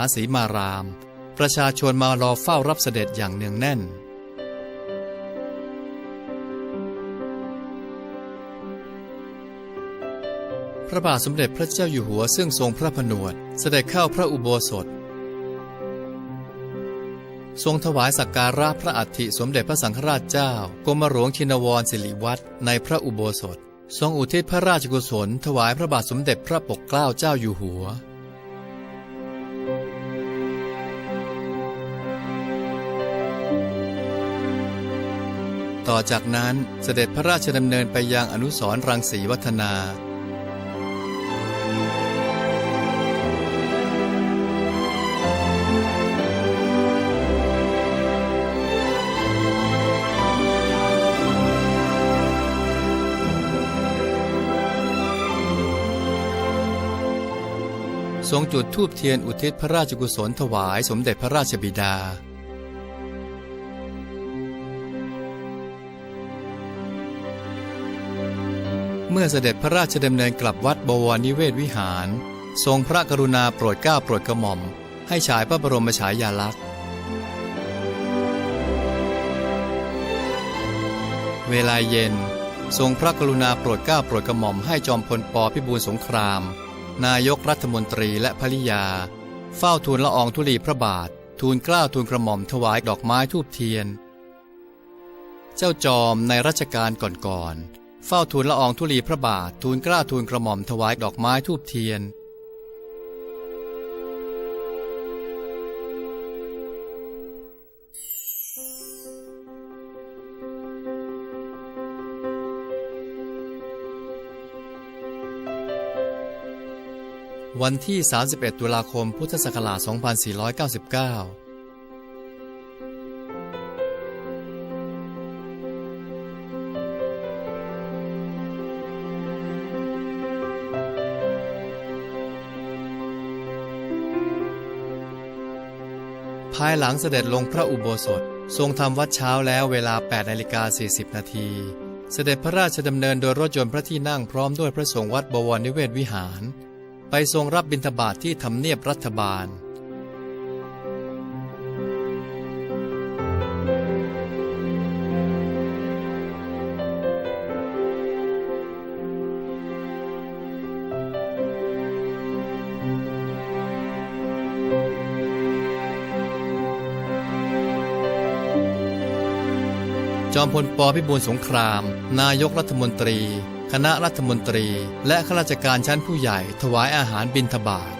อาศีมาราม ประชาชนมารอเฝ้ารับเสด็จอย่างเนืองแน่น พระบาทสมเด็จพระเจ้าอยู่หัวซึ่งทรงพระผนวดเสด็จเข้าพระอุโบสถ ทรงถวายสักการะพระอัฐิสมเด็จพระสังฆราชเจ้ากรมหลวงชินวรสิริวัฒน์ในพระอุโบสถ ทรงอุทิศพระราชกุศลถวายพระบาทสมเด็จพระปกเกล้าเจ้าอยู่หัว ต่อจากนั้นเสด็จพระราชดำเนินไปยังอนุสรณ์รังสีวัฒนา ทรงจุดธูปเทียนอุทิศพระราชกุศลถวายสมเด็จพระราชบิดา เมื่อเสด็จพระราชดำเนินกลับวัดบวรนิเวศวิหาร ทรงพระกรุณาโปรดเกล้าโปรดกระหม่อม ให้ฉายพระบรมฉายาลักษณ์ เวลาเย็น ทรงพระกรุณาโปรดเกล้าโปรดกระหม่อมให้จอมพลปพิบูลสงคราม นายกรัฐมนตรีและภริยา เฝ้าทูลละอองธุลีพระบาท ทูลเกล้าทูลกระหม่อมถวายดอกไม้ทูบเทียน เจ้าจอมในรัชกาลก่อนๆ เฝ้าทูลละอองธุลีพระบาท ทูลกล้าทูลกระหม่อมถวายดอกไม้ทูบเทียน วันที่ 31 ตุลาคมพุทธศักราช 2499 ภายหลังเสด็จลงพระอุโบสถ ทรงทำวัดเช้าแล้วเวลา8นาฬิกา40 นาที เสด็จพระราชดำเนินโดยรถยนต์พระที่นั่งพร้อมด้วยพระสงฆ์วัดบวรนิเวศวิหาร ไปทรงรับบิณฑบาตทที่ทำเนียบรัฐบาล จอมพลปพิบูลสงคราม นายกรัฐมนตรี คณะรัฐมนตรี และข้าราชการชั้นผู้ใหญ่ถวายอาหารบิณฑบาต